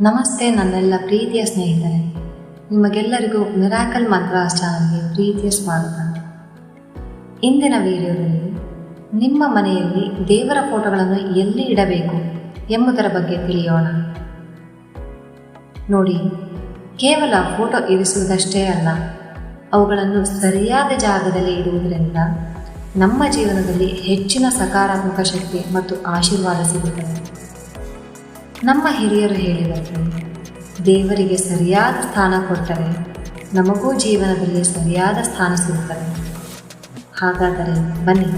ನಮಸ್ತೆ ನನ್ನೆಲ್ಲ ಪ್ರೀತಿಯ ಸ್ನೇಹಿತರೆ. ನಿಮಗೆಲ್ಲರಿಗೂ ಮಿರಾಕಲ್ ಮದ್ರಾಸ್ ಚಾನಲ್ಗೆ ಪ್ರೀತಿಯ ಸ್ವಾಗತ. ಇಂದಿನ ವಿಡಿಯೋದಲ್ಲಿ ನಿಮ್ಮ ಮನೆಯಲ್ಲಿ ದೇವರ ಫೋಟೋಗಳನ್ನು ಎಲ್ಲಿ ಇಡಬೇಕು ಎಂಬುದರ ಬಗ್ಗೆ ತಿಳಿಯೋಣ. ನೋಡಿ, ಕೇವಲ ಫೋಟೋ ಇರಿಸುವುದಷ್ಟೇ ಅಲ್ಲ, ಅವುಗಳನ್ನು ಸರಿಯಾದ ಜಾಗದಲ್ಲಿ ಇಡುವುದರಿಂದ ನಮ್ಮ ಜೀವನದಲ್ಲಿ ಹೆಚ್ಚಿನ ಸಕಾರಾತ್ಮಕ ಶಕ್ತಿ ಮತ್ತು ಆಶೀರ್ವಾದ ಸಿಗುತ್ತದೆ. ನಮ್ಮ ಹಿರಿಯರು ಹೇಳಿದಂತೆ, ದೇವರಿಗೆ ಸರಿಯಾದ ಸ್ಥಾನ ಕೊಟ್ಟರೆ ನಮಗೂ ಜೀವನದಲ್ಲಿ ಸರಿಯಾದ ಸ್ಥಾನ ಸಿಗುತ್ತದೆ. ಹಾಗಾದರೆ ಬನ್ನಿ,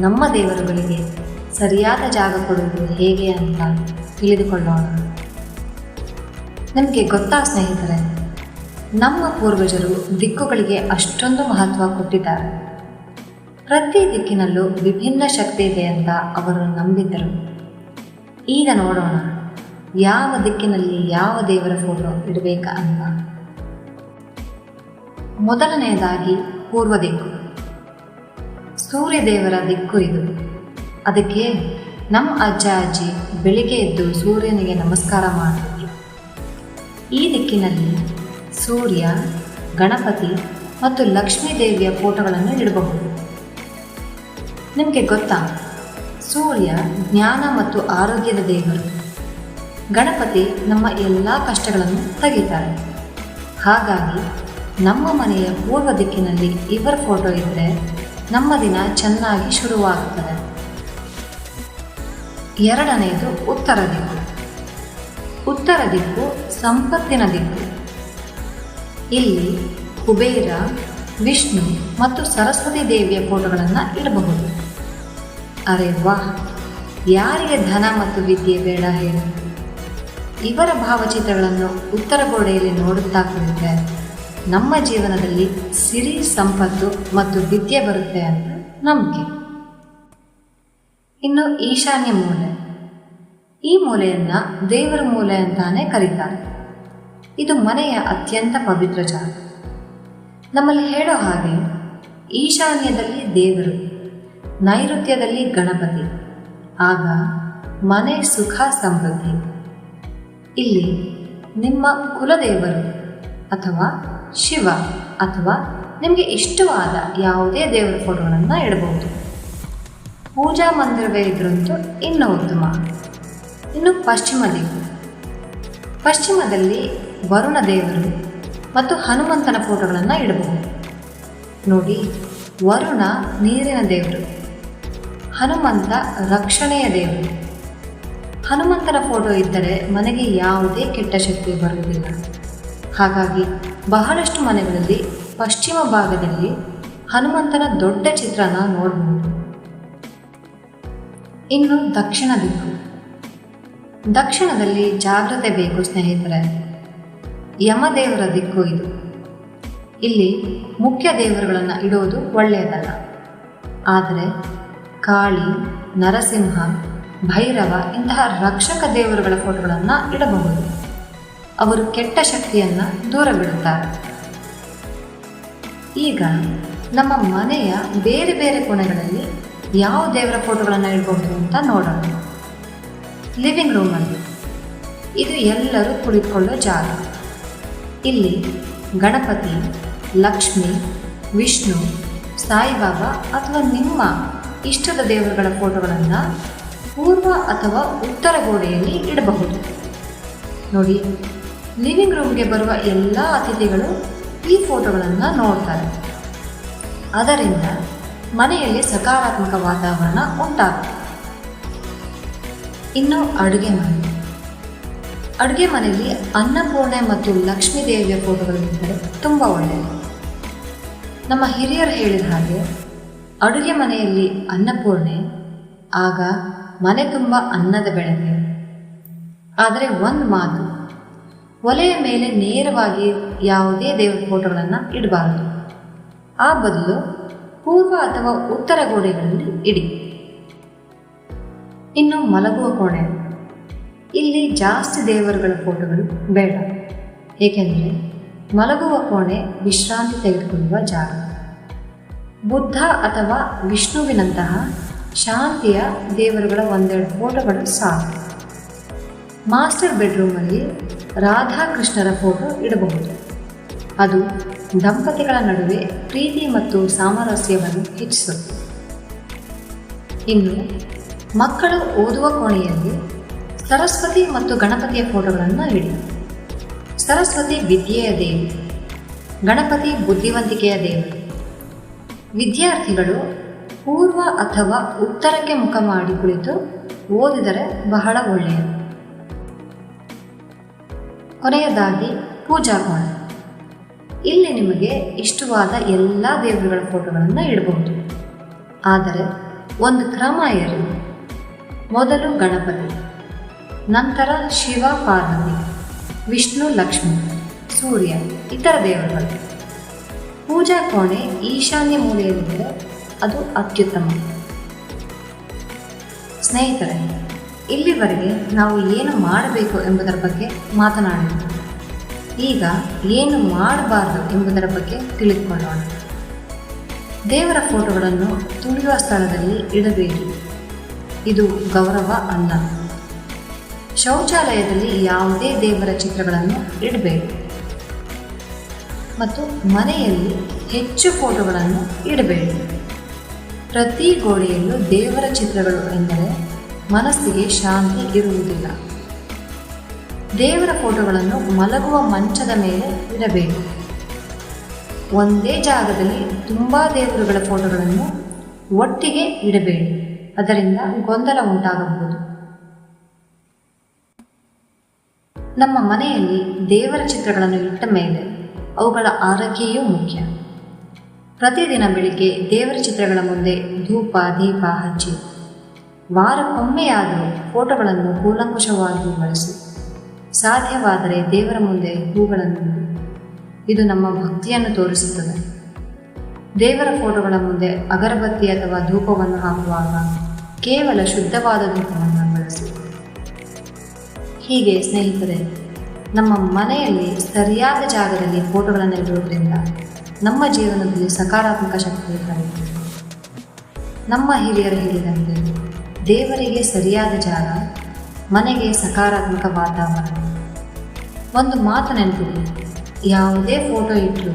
ನಮ್ಮ ದೇವರುಗಳಿಗೆ ಸರಿಯಾದ ಜಾಗ ಕೊಡುವುದು ಹೇಗೆ ಅಂತ ತಿಳಿದುಕೊಳ್ಳೋಣ. ನಿಮಗೆ ಗೊತ್ತಾ ಸ್ನೇಹಿತರೆ, ನಮ್ಮ ಪೂರ್ವಜರು ದಿಕ್ಕುಗಳಿಗೆ ಅಷ್ಟೊಂದು ಮಹತ್ವ ಕೊಟ್ಟಿದ್ದಾರೆ. ಪ್ರತಿ ದಿಕ್ಕಿನಲ್ಲೂ ವಿಭಿನ್ನ ಶಕ್ತಿ ಇದೆ ಅಂತ ಅವರು ನಂಬಿದ್ದರು. ಈಗ ನೋಡೋಣ, ಯಾವ ದಿಕ್ಕಿನಲ್ಲಿ ಯಾವ ದೇವರ ಫೋಟೋ ಇಡಬೇಕಾ ಅಂತ. ಮೊದಲನೆಯದಾಗಿ ಪೂರ್ವ ದಿಕ್ಕು. ಸೂರ್ಯ ದೇವರ ದಿಕ್ಕು ಇದು. ಅದಕ್ಕೆ ನಮ್ಮ ಅಜ್ಜ ಅಜ್ಜಿ ಬೆಳಿಗ್ಗೆ ಎದ್ದು ಸೂರ್ಯನಿಗೆ ನಮಸ್ಕಾರ ಮಾಡಿದ್ರು. ಈ ದಿಕ್ಕಿನಲ್ಲಿ ಸೂರ್ಯ, ಗಣಪತಿ ಮತ್ತು ಲಕ್ಷ್ಮೀ ದೇವಿಯ ಫೋಟೋಗಳನ್ನು ಇಡಬಹುದು. ನಿಮಗೆ ಗೊತ್ತಾ? ಸೂರ್ಯ ಜ್ಞಾನ ಮತ್ತು ಆರೋಗ್ಯದ ದೇವರು. ಗಣಪತಿ ನಮ್ಮ ಎಲ್ಲ ಕಷ್ಟಗಳನ್ನು ತೆಗಿತಾರೆ. ಹಾಗಾಗಿ ನಮ್ಮ ಮನೆಯ ಪೂರ್ವ ದಿಕ್ಕಿನಲ್ಲಿ ಇವರ ಫೋಟೋ ಇದ್ದರೆ ನಮ್ಮ ದಿನ ಚೆನ್ನಾಗಿ ಶುರುವಾಗುತ್ತದೆ. ಎರಡನೆಯದು ಉತ್ತರ ದಿಕ್ಕು. ಉತ್ತರ ದಿಕ್ಕು ಸಂಪತ್ತಿನ ದಿಕ್ಕು. ಇಲ್ಲಿ ಕುಬೇರ, ವಿಷ್ಣು ಮತ್ತು ಸರಸ್ವತಿ ದೇವಿಯ ಫೋಟೋಗಳನ್ನು ಇಡಬಹುದು. ಅರೆ ವಾಹ್ ಯಾರಿಗೆ ಧನ ಮತ್ತು ವಿದ್ಯೆ ಬೇಡ ಹೇಳಿ. ಇವರ ಭಾವಚಿತ್ರಗಳನ್ನು ಉತ್ತರ ಗೋಡೆಯಲ್ಲಿ ನೋಡುತ್ತಾ ಕುಳಿತರೆ ನಮ್ಮ ಜೀವನದಲ್ಲಿ ಸಿರಿ, ಸಂಪತ್ತು ಮತ್ತು ವಿದ್ಯೆ ಬರುತ್ತೆ ಅಂತ ನಂಬಿಕೆ. ಇನ್ನು ಈಶಾನ್ಯ ಮೂಲೆ. ಈ ಮೂಲೆಯನ್ನ ದೇವರ ಮೂಲೆ ಅಂತಾನೆ ಕರೀತಾರೆ. ಇದು ಮನೆಯ ಅತ್ಯಂತ ಪವಿತ್ರ ಜಾಗ. ನಮ್ಮಲ್ಲಿ ಹೇಳೋ ಹಾಗೆ ಈಶಾನ್ಯದಲ್ಲಿ ದೇವರು. ನೈಋತ್ಯದಲ್ಲಿ ಗಣಪತಿ. ಆಗ ಮನೆ ಸುಖ ಸಮೃದ್ಧಿ. ಇಲ್ಲಿ ನಿಮ್ಮ ಕುಲದೇವರು ಅಥವಾ ಶಿವ ಅಥವಾ ನಿಮಗೆ ಇಷ್ಟವಾದ ಯಾವುದೇ ದೇವರ ಫೋಟೋಗಳನ್ನು ಇಡಬಹುದು ಪೂಜಾ ಮಂದಿರವೇ ಇದ್ರಂತೂ ಇನ್ನೂ ಉತ್ತಮ. ಇನ್ನು ಪಶ್ಚಿಮ ದಿಕ್ಕು ಪಶ್ಚಿಮದಲ್ಲಿ ವರುಣ ದೇವರು ಮತ್ತು ಹನುಮಂತನ ಫೋಟೋಗಳನ್ನು ಇಡಬಹುದು ನೋಡಿ ವರುಣ ನೀರಿನ ದೇವರು. ಹನುಮಂತ ರಕ್ಷಣೆಯ ದೇವರು. ಹನುಮಂತನ ಫೋಟೋ ಇದ್ದರೆ ಮನೆಗೆ ಯಾವುದೇ ಕೆಟ್ಟ ಶಕ್ತಿ ಬರುವುದಿಲ್ಲ. ಹಾಗಾಗಿ ಬಹಳಷ್ಟು ಮನೆಗಳಲ್ಲಿ ಪಶ್ಚಿಮ ಭಾಗದಲ್ಲಿ ಹನುಮಂತನ ದೊಡ್ಡ ಚಿತ್ರನ ನೋಡಬಹುದು ಇನ್ನು ದಕ್ಷಿಣ ದಿಕ್ಕು. ದಕ್ಷಿಣದಲ್ಲಿ ಜಾಗ್ರತೆ ಬೇಕು ಸ್ನೇಹಿತರೆ. ಯಮದೇವರ ದಿಕ್ಕು ಇದು. ಇಲ್ಲಿ ಮುಖ್ಯ ದೇವರುಗಳನ್ನು ಇಡೋದು ಒಳ್ಳೆಯದಲ್ಲ. ಆದರೆ ಕಾಳಿ, ನರಸಿಂಹ, ಭೈರವ ಇಂತಹ ರಕ್ಷಕ ದೇವರುಗಳ ಫೋಟೋಗಳನ್ನು ಇಡಬಹುದು. ಅವರು ಕೆಟ್ಟ ಶಕ್ತಿಯನ್ನು ದೂರವಿಡುತ್ತಾರೆ ಈಗ ನಮ್ಮ ಮನೆಯ ಬೇರೆ ಬೇರೆ ಕೋಣೆಗಳಲ್ಲಿ ಯಾವ ದೇವರ ಫೋಟೋಗಳನ್ನು ಇಡಬಹುದು ಅಂತ ನೋಡೋಣ. ಲಿವಿಂಗ್ ರೂಮಲ್ಲಿ. ಇದು ಎಲ್ಲರೂ ಕುಳಿತುಕೊಳ್ಳೋ ಜಾಗ. ಇಲ್ಲಿ ಗಣಪತಿ, ಲಕ್ಷ್ಮಿ, ವಿಷ್ಣು, ಸಾಯಿಬಾಬಾ ಅಥವಾ ನಿಮ್ಮ ಇಷ್ಟದ ದೇವರುಗಳ ಫೋಟೋಗಳನ್ನು ಪೂರ್ವ ಅಥವಾ ಉತ್ತರ ಗೋಡೆಯಲ್ಲಿ ಇಡಬಹುದು. ನೋಡಿ, ಲಿವಿಂಗ್ ರೂಮ್ಗೆ ಬರುವ ಎಲ್ಲ ಅತಿಥಿಗಳು ಈ ಫೋಟೋಗಳನ್ನು ನೋಡ್ತಾರೆ. ಅದರಿಂದ ಮನೆಯಲ್ಲಿ ಸಕಾರಾತ್ಮಕ ವಾತಾವರಣ ಉಂಟಾಗುತ್ತೆ. ಇನ್ನು ಅಡುಗೆ ಮನೆ. ಅಡುಗೆ ಮನೆಯಲ್ಲಿ ಅನ್ನಪೂರ್ಣೆ ಮತ್ತು ಲಕ್ಷ್ಮೀ ದೇವಿಯ ಫೋಟೋಗಳಿದ್ದರೆ ತುಂಬ ಒಳ್ಳೆಯದು. ನಮ್ಮ ಹಿರಿಯರು ಹೇಳಿದ ಹಾಗೆ ಅಡುಗೆ ಮನೆಯಲ್ಲಿ ಅನ್ನಪೂರ್ಣೆ, ಆಗ ಮನೆ ತುಂಬ ಅನ್ನದ ಬೆಳಕೆ. ಆದರೆ ಒಂದು ಮಾತು, ಒಲೆಯ ಮೇಲೆ ನೇರವಾಗಿ ಯಾವುದೇ ದೇವರ ಫೋಟೋಗಳನ್ನು ಇಡಬಾರದು. ಆ ಬದಲು ಪೂರ್ವ ಅಥವಾ ಉತ್ತರ ಗೋಡೆಗಳಲ್ಲಿ ಇಡಿ. ಇನ್ನು ಮಲಗುವ ಕೋಣೆ, ಇಲ್ಲಿ ಜಾಸ್ತಿ ದೇವರುಗಳ ಫೋಟೋಗಳು ಬೇಡ. ಏಕೆಂದರೆ ಮಲಗುವ ಕೋಣೆ ವಿಶ್ರಾಂತಿ ತೆಗೆದುಕೊಳ್ಳುವ ಜಾಗ. ಬುದ್ಧ ಅಥವಾ ವಿಷ್ಣುವಿನಂತಹ ಶಾಂತಿಯ ದೇವರುಗಳ ಒಂದೆರಡು ಫೋಟೋಗಳು ಸಾಕು. ಮಾಸ್ಟರ್ ಬೆಡ್ರೂಮಲ್ಲಿ ರಾಧಾಕೃಷ್ಣರ ಫೋಟೋ ಇಡಬಹುದು. ಅದು ದಂಪತಿಗಳ ನಡುವೆ ಪ್ರೀತಿ ಮತ್ತು ಸಾಮರಸ್ಯವನ್ನು ಹೆಚ್ಚಿಸುತ್ತದೆ ಇನ್ನು ಮಕ್ಕಳು ಓದುವ ಕೋಣೆಯಲ್ಲಿ ಸರಸ್ವತಿ ಮತ್ತು ಗಣಪತಿಯ ಫೋಟೋಗಳನ್ನು ಇಡಿ. ಸರಸ್ವತಿ ವಿದ್ಯೆಯ ದೇವಿ, ಗಣಪತಿ ಬುದ್ಧಿವಂತಿಕೆಯ ದೇವರು ವಿದ್ಯಾರ್ಥಿಗಳು ಪೂರ್ವ ಅಥವಾ ಉತ್ತರಕ್ಕೆ ಮುಖ ಮಾಡಿ ಕುಳಿತು ಓದಿದರೆ ಬಹಳ ಒಳ್ಳೆಯದು. ಕೊನೆಯದಾಗಿ ಪೂಜಾ ಕೋಣ. ಇಲ್ಲಿ ನಿಮಗೆ ಇಷ್ಟವಾದ ಎಲ್ಲ ದೇವರುಗಳ ಫೋಟೋಗಳನ್ನು ಇಡಬಹುದು. ಆದರೆ ಒಂದು ಕ್ರಮ ಇರಲಿ ಮೊದಲು ಗಣಪತಿ, ನಂತರ ಶಿವ, ಪಾರ್ವತಿ, ವಿಷ್ಣು, ಲಕ್ಷ್ಮಿ, ಸೂರ್ಯ, ಇತರ ದೇವರುಗಳು. ಪೂಜಾ ಕೋಣೆ ಈಶಾನ್ಯ ಮೂಲೆಯಲ್ಲಿದ್ದರೆ ಅದು ಅತ್ಯುತ್ತಮ. ಸ್ನೇಹಿತರೆ, ಇಲ್ಲಿವರೆಗೆ ನಾವು ಏನು ಮಾಡಬೇಕು ಎಂಬುದರ ಬಗ್ಗೆ ಮಾತನಾಡಿದ್ದೇವೆ ಈಗ ಏನು ಮಾಡಬಾರದು ಎಂಬುದರ ಬಗ್ಗೆ ತಿಳಿದುಕೊಳ್ಳೋಣ. ದೇವರ ಫೋಟೋಗಳನ್ನು ತುಳಿಯುವ ಸ್ಥಳದಲ್ಲಿ ಇಡಬೇಡಿ ಇದು ಗೌರವ ಅಲ್ಲ. ಶೌಚಾಲಯದಲ್ಲಿ ಯಾವುದೇ ದೇವರ ಚಿತ್ರಗಳನ್ನು ಇಡಬೇಡಿ ಮತ್ತು ಮನೆಯಲ್ಲಿ ಹೆಚ್ಚು ಫೋಟೋಗಳನ್ನು ಇಡಬೇಡಿ. ಪ್ರತಿ ಗೋಡೆಯಲ್ಲೂ ದೇವರ ಚಿತ್ರಗಳು ಎಂದರೆ ಮನಸ್ಸಿಗೆ ಶಾಂತಿ ಇರುವುದಿಲ್ಲ. ದೇವರ ಫೋಟೋಗಳನ್ನು ಮಲಗುವ ಮಂಚದ ಮೇಲೆ ಇಡಬೇಕು. ಒಂದೇ ಜಾಗದಲ್ಲಿ ತುಂಬ ದೇವರುಗಳ ಫೋಟೋಗಳನ್ನು ಒಟ್ಟಿಗೆ ಇಡಬೇಡಿ. ಅದರಿಂದ ಗೊಂದಲ ಉಂಟಾಗಬಹುದು. ನಮ್ಮ ಮನೆಯಲ್ಲಿ ದೇವರ ಚಿತ್ರಗಳನ್ನು ಇಟ್ಟ ಮೇಲೆ ಅವುಗಳ ಆರೈಕೆಯೂ ಮುಖ್ಯ. ಪ್ರತಿದಿನ ಬೆಳಿಗ್ಗೆ ದೇವರ ಚಿತ್ರಗಳ ಮುಂದೆ ಧೂಪ, ದೀಪ ಹಚ್ಚಿ ವಾರಕ್ಕೊಮ್ಮೆಯಾದರೂ ಫೋಟೋಗಳನ್ನು ಕೂಲಂಕುಷವಾಗಿ ಬಳಸಿ. ಸಾಧ್ಯವಾದರೆ ದೇವರ ಮುಂದೆ ಹೂಗಳನ್ನು. ಇದು ನಮ್ಮ ಭಕ್ತಿಯನ್ನು ತೋರಿಸುತ್ತದೆ. ದೇವರ ಫೋಟೋಗಳ ಮುಂದೆ ಅಗರಬತ್ತಿ ಅಥವಾ ಧೂಪವನ್ನು ಹಾಕುವಾಗ ಕೇವಲ ಶುದ್ಧವಾದ ಧೂಪವನ್ನು ಬಳಸಿ. ಹೀಗೆ ಸ್ನೇಹಿತರೆ ನಮ್ಮ ಮನೆಯಲ್ಲಿ ಸರಿಯಾದ ಜಾಗದಲ್ಲಿ ಫೋಟೋಗಳನ್ನು ಇಡುವುದರಿಂದ ನಮ್ಮ ಜೀವನದಲ್ಲಿ ಸಕಾರಾತ್ಮಕ ಶಕ್ತಿ ಹರಿಯುತ್ತದೆ ನಮ್ಮ ಹಿರಿಯರು ಹೇಳಿದಂತೆ, ದೇವರಿಗೆ ಸರಿಯಾದ ಜಾಗ, ಮನೆಗೆ ಸಕಾರಾತ್ಮಕ ವಾತಾವರಣ. ಒಂದು ಮಾತು ನೆನಪಿದೆ ಯಾವುದೇ ಫೋಟೋ ಇಟ್ಟರೂ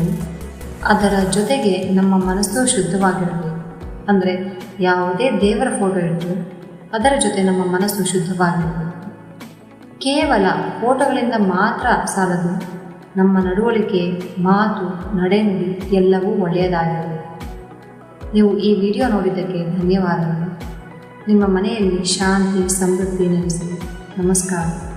ಅದರ ಜೊತೆಗೆ ನಮ್ಮ ಮನಸ್ಸು ಶುದ್ಧವಾಗಿರಬೇಕು. ಅಂದರೆ ಯಾವುದೇ ದೇವರ ಫೋಟೋ ಇಟ್ಟರು ಅದರ ಜೊತೆ ನಮ್ಮ ಮನಸ್ಸು ಶುದ್ಧವಾಗಿರಬೇಕು. ಕೇವಲ ಫೋಟೋಗಳಿಂದ ಮಾತ್ರ ಸಾಲದು. ನಮ್ಮ ನಡವಳಿಕೆ, ಮಾತು, ನಡೆನುಡಿ ಎಲ್ಲವೂ ಒಳ್ಳೆಯದಾಗಿದೆ ನೀವು ಈ ವಿಡಿಯೋ ನೋಡಿದ್ದಕ್ಕೆ ಧನ್ಯವಾದಗಳು. ನಿಮ್ಮ ಮನೆಯಲ್ಲಿ ಶಾಂತಿ, ಸಮೃದ್ಧಿ ನೆಲೆಸಿ ನಮಸ್ಕಾರ.